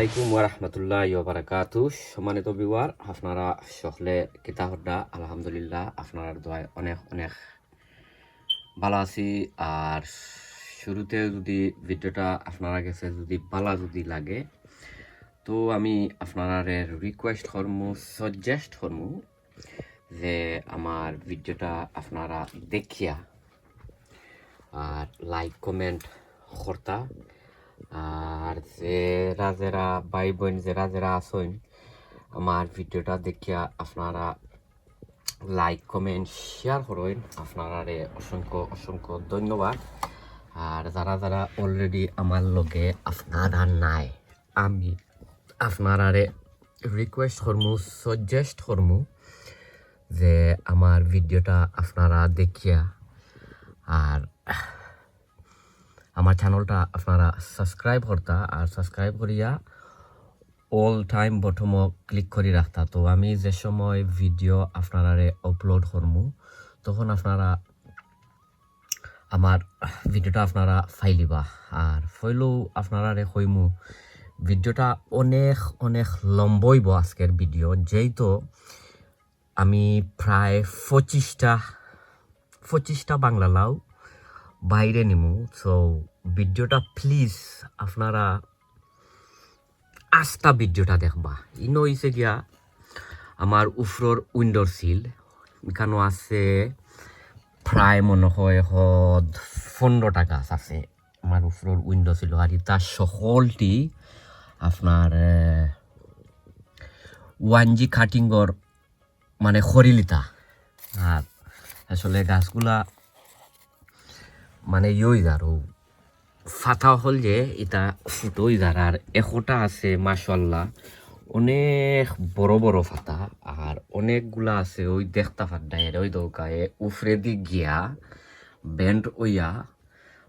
আলাইকুম ওরহমতুল্লাহ বারাকাতু সম্মানিত বিওয়ার আপনারা সকলে কিতাহদ্দা আলহামদুলিল্লাহ আপনার দোয়ায় অনেক অনেক ভালো আছি। আর শুরুতে যদি ভিডিওটা আপনারা কাছে যদি ভালো যদি লাগে, তো আমি আপনারা রিকোয়েস্ট করমু সাজেস্ট করমু যে আমার ভিডিওটা আপনারা দেখিয়া আর লাইক কমেন্ট করতা আর যারা যারা ভাই বোন যারা যারা আছেন আমার ভিডিওটা দেখিয়া আপনারা লাইক কমেন্ট শেয়ার করেন। আপনারা অসংখ্য অসংখ্য ধন্যবাদ। আর যারা যারা অলরেডি আমার লগে আপনারা নাই, আমি আপনারা রিকোয়েস্ট করমু সাজেস্ট করমু যে আমার ভিডিওটা আপনারা দেখিয়া। আর আমার চ্যানেলটা আপনারা সাবস্ক্রাইব করতা, আর সাবস্ক্রাইব করিয়া অল টাইম বটম ক্লিক করে রাখতা। তো আমি যে সময় ভিডিও আপনারা আপলোড করমু, তখন আপনারা আমার ভিডিওটা আপনারা ফাইলিবা। আর ফাইলেও আপনারা কইমু ভিডিওটা অনেক অনেক লম্বইব আজকের ভিডিও যেহেতু আমি প্রায় পঁচিশটা পঁচিশটা বাংলা লাউ বাইরে নিমু। সো ভিডিওটা প্লিজ আপনারা আস্তা ভিডিওটা দেখবা। ইনো হইছে গিয়া আমার উফরর উইন্ডোর সিল এখানে আছে প্রায় মনে হয় হদ পনেরোটা গাছ আছে আমার উফরর উইন্ডো ছিল আর তার সকলটি আপনার ওয়ানজি কাটিংর মানে খরিলিতা আর আসলে গাছগুলা মানে ইয়ই যার ফাটা হল যে এটা ফুটোই যার আর এশোটা আছে মাসাল্লাহ অনেক বড় বড় ফাতা আর অনেকগুলা আছে ওই দেখতা ফাটায় ওই দৌকায় উফরে দি গিয়া ব্যান্ড ওইয়া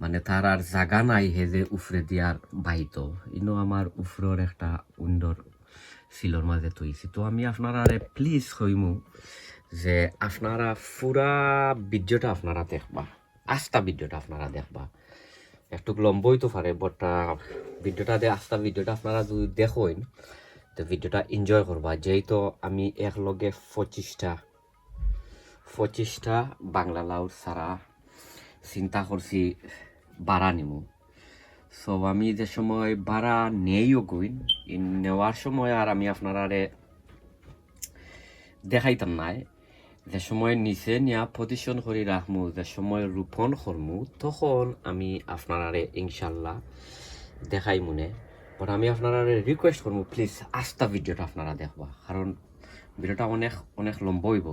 মানে তার আর জাগা নাই হে যে উফরে দিয়ার বাইতো ইনো আমার উফরর একটা উইন্ডোর সিলর মাঝে তৈছি তো আমি আপনারা প্লিজ হইমু যে, আপনারা পুরা ভিডিওটা আপনারা দেখবা। আস্তা ভিডিওটা আপনারা দেখবা। একটু লম্বই তো পারে বাট ভিডিওটা দিয়ে আস্তা ভিডিওটা আপনারা যদি দেখেন তো ভিডিওটা এনজয় করবা। যেহেতু আমি একলগে পঁচিশটা পঁচিশটা বাংলা লাউর সারা চিন্তা করছি বাড়া নিমু। সো আমি যে সময় বাড়া নেইও গইন নেওয়ার সময় আর আমি আপনারা দেখাইতাম নাই। যে সময় নিচে নিয়া পজিশন করে রাখমু, যে সময় রোপণ করমু তখন আমি আপনারারে ইনশাল্লাহ দেখাই মনে। বাট আমি আপনারা রিকোয়েস্ট করব প্লিজ আস্তা ভিডিওটা আপনারা দেখবা। কারণ ভিডিওটা অনেক অনেক লম্ব হইব।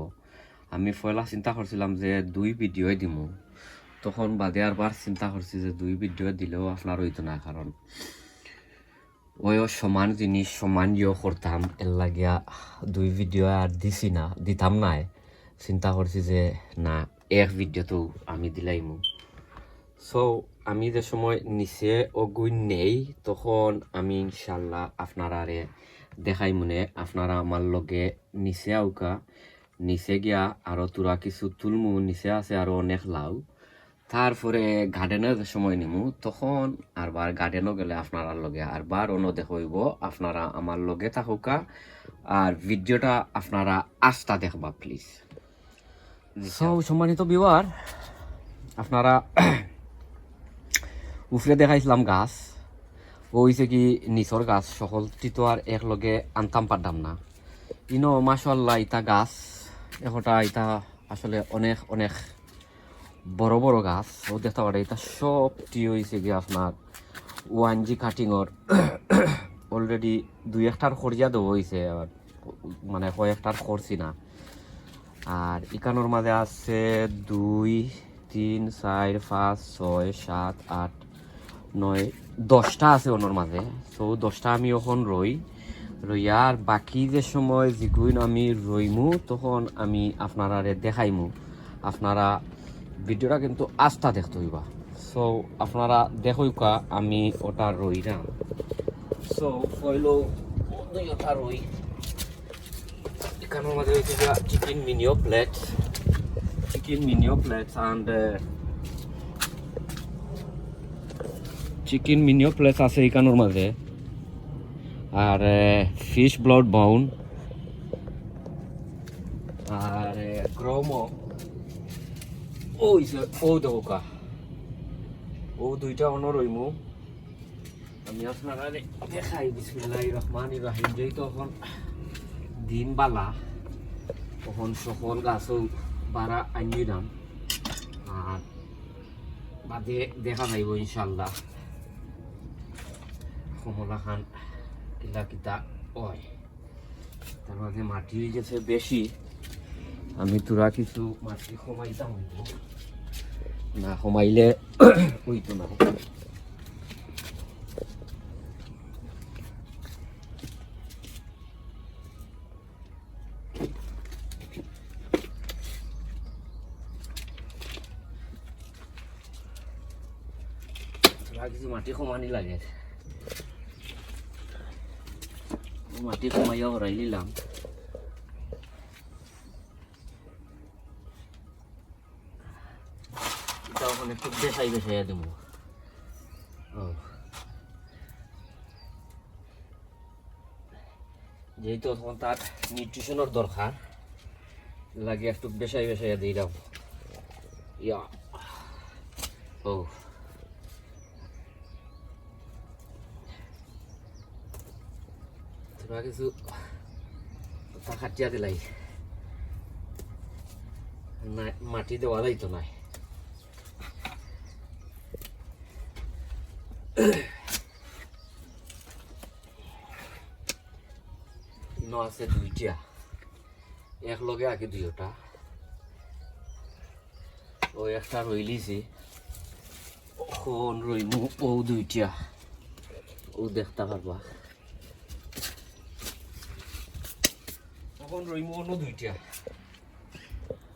আমি পয়লা চিন্তা করছিলাম যে দুই ভিডিওই দিমু। তখন বাদে আরবার চিন্তা করছি যে দুই ভিডিও দিলেও আপনার হইতো না, কারণ ওইও সমান জিনিস, সমান ইয়ে করতাম। এর লাগিয়া দুই ভিডিও আর দিছি না, দিতাম নাই। চিন্তা করছি যে, না, এক ভিডিওটো আমি দিলাইমু সো আমি যে সময় নিচে অগুই নেই, তখন আমি ইনশাল্লাহ আপনারারে দেখাই মনে, আপনারা আমার লগে নিচে আউকা, নিচে গিয়া আরও তোরা কিছু তুলমু, নিচে আছে আরও অনেক লাউ। তারপরে গার্ডেনে যে সময় নিমু, তখন আরবার গার্ডেনও গেলে আপনার লগে আরবার অন্য দেখব আপনারা আমার লগে থাকুকা, আর ভিডিওটা আপনারা আস্তা দেখবা প্লিজ সো সম্মানিত বিওয়ার আপনারা উফরে দেখাইছিলাম গাছ। ও হইছে কি নিচর গাছ সকলটি তো আর একলগে আনতাম পারতাম না। ইনো মাসাল্লাহ ইটা গাছ। এখটা ইটা আসলে অনেক অনেক বড় বড় গাছ। ও দেখতে পারে এটা সবটি হয়েছে কি আপনার ওয়ান জি কাটিংর অলরেডি দুই একটার খরচা দেওয়া হয়েছে মানে কয়েকটার খরচি না আর ইকানোর মাঝে আছে দুই, তিন, চার, পাঁচ, ছয়, সাত, আট, নয়, দশটা আছে ওনার মাঝে। তো দশটা আমি এখন রই। রইয়া আর বাকি যে সময় যেগুন আমি রইমু তখন আমি আপনারা দেখাইমু। আপনারা ভিডিওটা কিন্তু আস্থা দেখতে হইবা। সো আপনারা দেখইকা আমি ওটা রই না। সো হইল ওটা রই। এখানের মধ্যে হয়েছে chicken manure pellet chicken manure pellets and chicken manure pellets আছে এখানোর মাঝে আর ফিশ ব্লড বাউন আর গ্রোমো ওই ও দৌকা ও দুইটা অন্য রইমু আমি আপনারা দেখাই বিসমিল্লাহ রহমান রাহিম যেই তখন দিন বালা তখন সকল গাছও বারা আনি দাম। আর বাদে দেখা যাইব ইনশাল্লাহ কমলা খান কিলা কিতা হয় তার মাঝে মাটি গেছে বেশি আমি তোরা কিছু মাটি কমাইতাম না কমাইলে হইতো না। মাটি কমানি লাগে। মাটি কমাইয়া হরাই নিলাম। ওখানে একটু বেসাই বেসাইয়া যেহেতু তখন তার নিউট্রিশনের দরকার, লাগে একটু বেসাই বেসাইয়া দাও। ইয়া। ও। তোরা কিছু তা খাটিয়া দিলাই মাটি দেওয়া যাইতো ন আছে দুইটা এক লগে আগে দুইটা ও একটা রইলিছি এখন রইমু ও দুইটা ও দেখতে পারবা তখন রইমু অন্য দুইটা।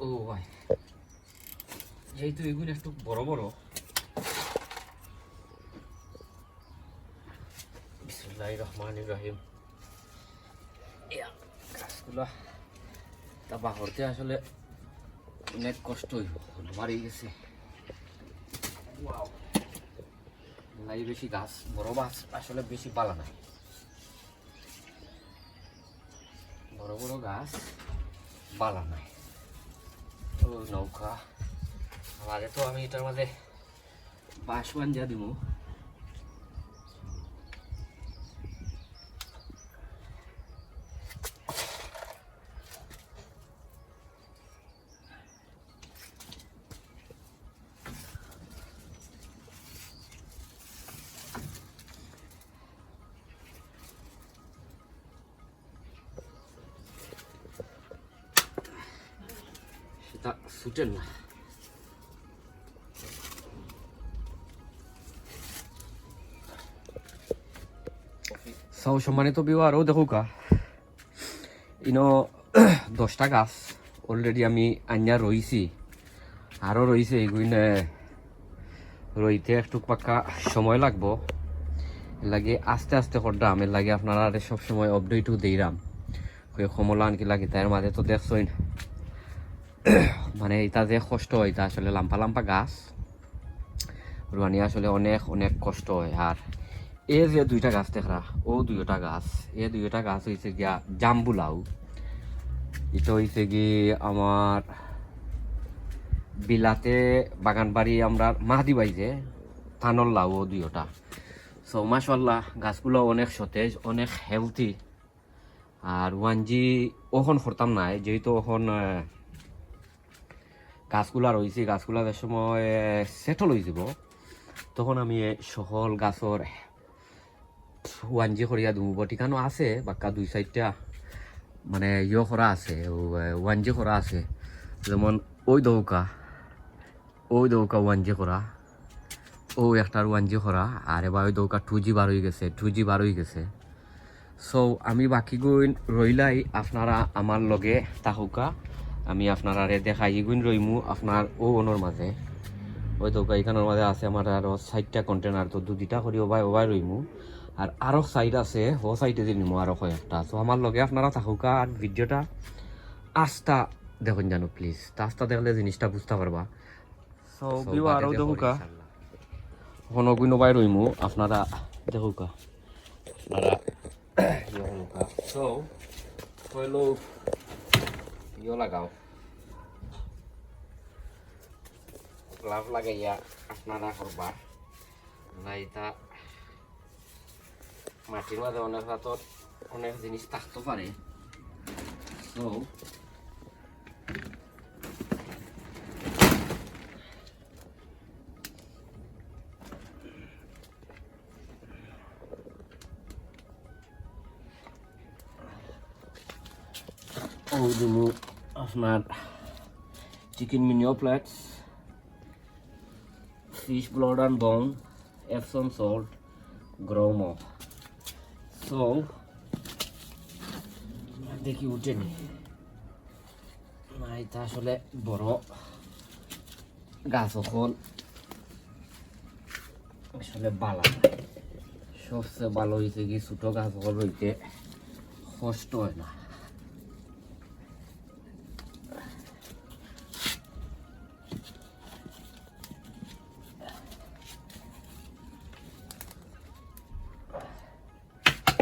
ও ভাই। যেহেতু এগুলো একটু বড় বড়। বিসমুল্লাহ রহমান রহিম। গাছগুলা তা বাহরতে আসলে অনেক কষ্ট হইব গেছে। বেশি গাছ বড় গাছ আসলে বেশি পালা নাই। বড় বড় গাছ বালা নাই। নৌকা। আগে তো আমি এটার মাঝে বাঁশ যা দিব ছুটেন না। সব সম্মানিত বিবাহ দেখো কা ইনো দশটা গাছ অলরেডি আমি আনিয়া রইছি। আরও রইছে এগুলো রইতে একটু পাক্কা সময় লাগবো। লাগে আস্তে আস্তে করদাম, এর লাগে আপনারা সব সময় আপডেটও দিইরাম। কমলা আনকি লাগে তার মাঝে তো দেখছই মানে এটা যে কষ্ট হয়, এটা আসলে লাম্পা লাম্পা গাছ। রুয়ানি আসলে অনেক অনেক কষ্ট হয়। আর এ যে দুইটা গাছ দেখরা ও দুইটা গাছ, এ দুইটা গাছ হয়েছে গিয়া জাম্বুলাউ। এটা হয়েছে কি আমার বিলাতে বাগান বাড়ি আমরা মাহাদি বাইজে থানল লাউ ও দুইটা। সো মাসাল্লাহ গাছগুলো অনেক সতেজ, অনেক হেলথি আর ওয়ানজি ওখন করতাম নাই, যেহেতু ওখন গাছগুলা রয়েছে গাছগুলা সময় সেটল হয়ে যাব, তখন আমি এ সকল গাছর ওয়ানজি করিয়া দিব বটিকানো আছে, বাক্কা দুই চারটা মানে ইয়ে করা আছে ওয়ানজি করা আছে। যেমন ওই দৌকা ওই দৌকা ওয়ানজি করা ও একটার ওয়ানজি করা আর এবার ওই দৌকা টু জি বার হয়ে গেছে টু জি বার হয়ে গেছে। সো আমি বাকি রইলাই আপনারা আমার লগে তাহুকা আমি আপনারা দেখাই গুণ রইমু আপনার ও ওনর মাঝে। ওই তো এখানের মাঝে আছে আমার আরও চারটা কন্টেনার তো দুটা করি ওবাই ওবাই রইমু। আর আরও সাইড আছে ও সাইডে দিয়ে নিমু আরও কয়েকটা তো আমার লগে আপনারা তাহুকা আর ভিডিওটা আস্তা দেখুন জানো প্লিজ আস্তা দেখলে জিনিসটা বুঝতে পারবা। সো বিও আরও দেখুকা হন গুণ ওবাই রইমু আপনারা দেখুকা আপনারা ইয়ে লাগাও লাভ লাগাইয়া আপনারা করবা লাইটা মাটির মাঝে অনেক রাতর অনেক জিনিস থাকতে পারে তো ও দিমু আপনার chicken manure pellets fish blood and bone, Epsom salt, Gromor so দেখি উঠেনি না। এটা আসলে বড় গাছ অকল। আসলে বালা। সবচেয়ে ভালো হয়েছে কি ছোটো গাছ অকল হইতে কষ্ট হয় না।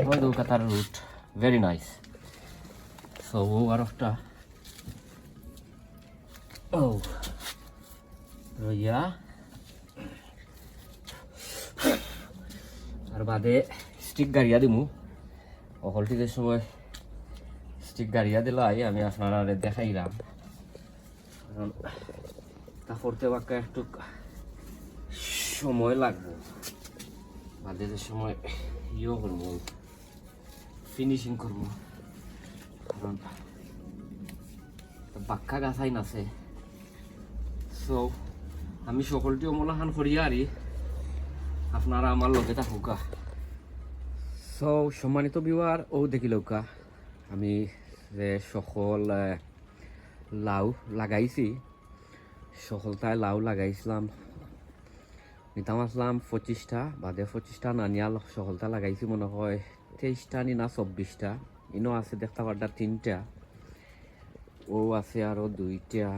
দু রুট ভেরি নাইস সো ও আর একটা ও। রইয়া। আর বাদে স্টিক গাড়িয়া দিমু। অকলটিদের সময় স্টিক গাড়িয়া দিলাই, আমি আপনারা দেখাইলাম। কারণ তা করতে বাক্কা একটু সময় লাগবো। বাদে সময় ইয়ে করব ফিনিশিং করব। কারণ বাক্কা গাছাইন আছে সো আমি সকলটি অমলাহান করিয়া আরি। আপনারা আমার লগে থাকুকা সো সম্মানিত বিবার ও দেখিলৌকা আমি যে সকল লাউ লাগাইছি সকলটায় লাউ লাগাইছিলাম। নিতাম আসলাম পঁচিশটা, বাদে পঁচিশটা নানিয়াল সকলটা লাগাইছি মনে হয়। তেইশটা নি না চব্বিশটা। ইনো আছে দেখতে পারটা তিনটা। ও আছে আরও দুইটা।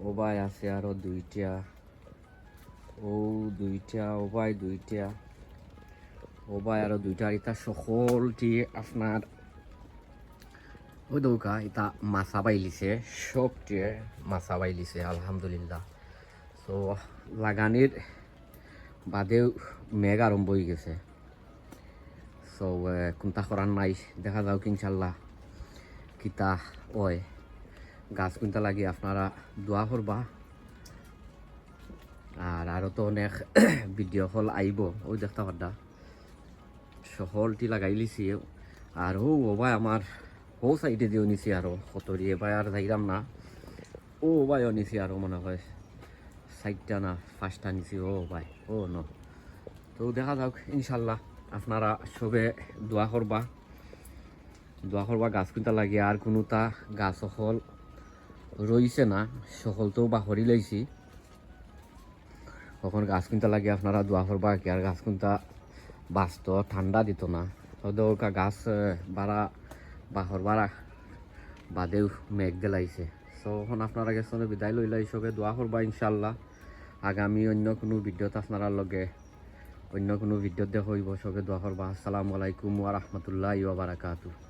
ও ভাই আছে আরও দুইটা। ও দুইটা, ও ভাই দুইটা। ও ভাই আরও দুইটা। এটা সকলটি আপনার ওই দৌকা এটা মাছা বাইলিছে সবটিয়ে মাছা বাইলিছে, আলহামদুলিল্লাহ। তো লাগানির বাদেও মেঘ আরম্ভ হয়ে গেছে। সো কোনটা করার নাই দেখা যাও ইনশাল্লাহ কিতা ওই গাছ কোনটা লাগি আপনারা দোয়া করবা আর আরও তো অনেক ভিডিও কল আইব ওই দেখতে পারদা সকলটি লাগাই লিছি আর ও ভাই আমার ও সাইডে দিও নিছি আরও কতরি এবার আর যাইরাম না ও ভাইও নিছি আরও মনে হয় সাইডটা না ফার্স্টটা নিছি ও ভাই ও ন তো দেখা যাক ইনশাল্লাহ আপনারা সবে দোয়া করবা। দোয়া করবা, গাছ কিনতে লাগে, আর কোনোটা গাছ সকল রইছে না সকলতেও বাহরি লইছি কখন গাছ কিনতে লাগে আপনারা দোয়া করবা কি আর গাছ কিনতা বাঁচত ঠান্ডা দিত না। ওদের গাছ বাড়া বাহর বাদেও মেঘ দিলাইছে। সো এখন আপনারা গেছে বিদায় লইলাই সবে দোয়া করবা ইনশাল্লাহ আগামী অন্য কোনো ভিডিওত আপনারা লগে অন্য কোনো ভিডিওত দেখা হইব। সবে দোয়া করবা। আসসালামু আলাইকুম ওয়া বারাকাতুহু।